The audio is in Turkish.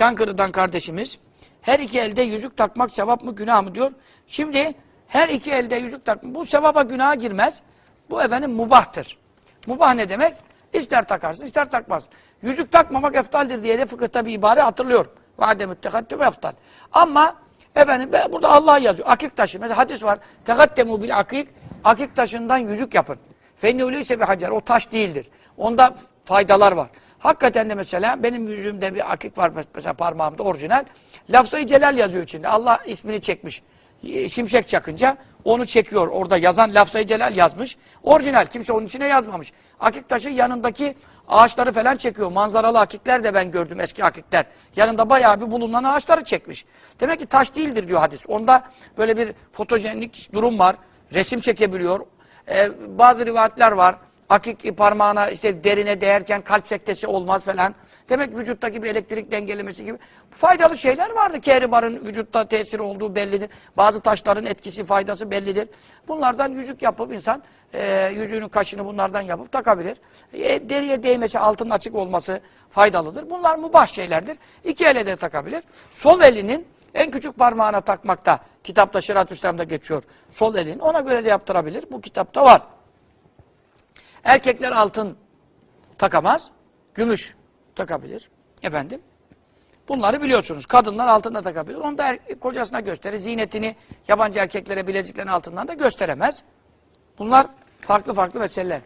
Çankırı'dan kardeşimiz. Her iki elde yüzük takmak sevap mı günah mı diyor. Şimdi her iki elde yüzük takmak bu sevaba günaha girmez. Bu efendim mubahtır. Mubah ne demek? İster takarsın ister takmazsın. Yüzük takmamak eftaldir diye de fıkıhta bir ibare hatırlıyorum. Vade müttehaddüm eftal. Ama efendim burada Allah yazıyor. Akik taşı. Mesela hadis var. Tekaddemu bil akik. Akik taşından yüzük yapın. Fennûlüyse bir hacer. O taş değildir. Onda faydalar var. Hakikaten de mesela benim yüzümde bir akik var mesela parmağımda orijinal. Lafzayı celal yazıyor içinde. Allah ismini çekmiş. Şimşek çakınca onu çekiyor. Orada yazan lafzayı celal yazmış. Orijinal. Kimse onun içine yazmamış. Akik taşı yanındaki ağaçları falan çekiyor. Manzaralı akikler de ben gördüm eski akikler. Yanında bayağı bir bulunan ağaçları çekmiş. Demek ki taş değildir diyor hadis. Onda böyle bir fotojenik durum var. Resim çekebiliyor. Ee, bazı rivayetler var. Akik parmağına işte derine değerken kalp sektesi olmaz falan. Demek vücuttaki bir elektrik dengelemesi gibi faydalı şeyler vardı. Kehribarın vücutta tesiri olduğu bellidir. Bazı taşların etkisi, faydası bellidir. Bunlardan yüzük yapıp insan e, yüzüğünün kaşını bunlardan yapıp takabilir. E, deriye değmesi, altının açık olması faydalıdır. Bunlar mubah şeylerdir. İki ele de takabilir. Sol elinin en küçük parmağına takmakta, kitapta Şirat-ı İslam'da geçiyor. Sol elin ona göre de yaptırabilir. Bu kitapta var. Erkekler altın takamaz, gümüş takabilir. Efendim. Bunları biliyorsunuz. Kadınlar altın da takabilir. Onu da er- kocasına gösterir. Ziynetini yabancı erkeklere bileziklerin altından da gösteremez. Bunlar farklı farklı meseleler.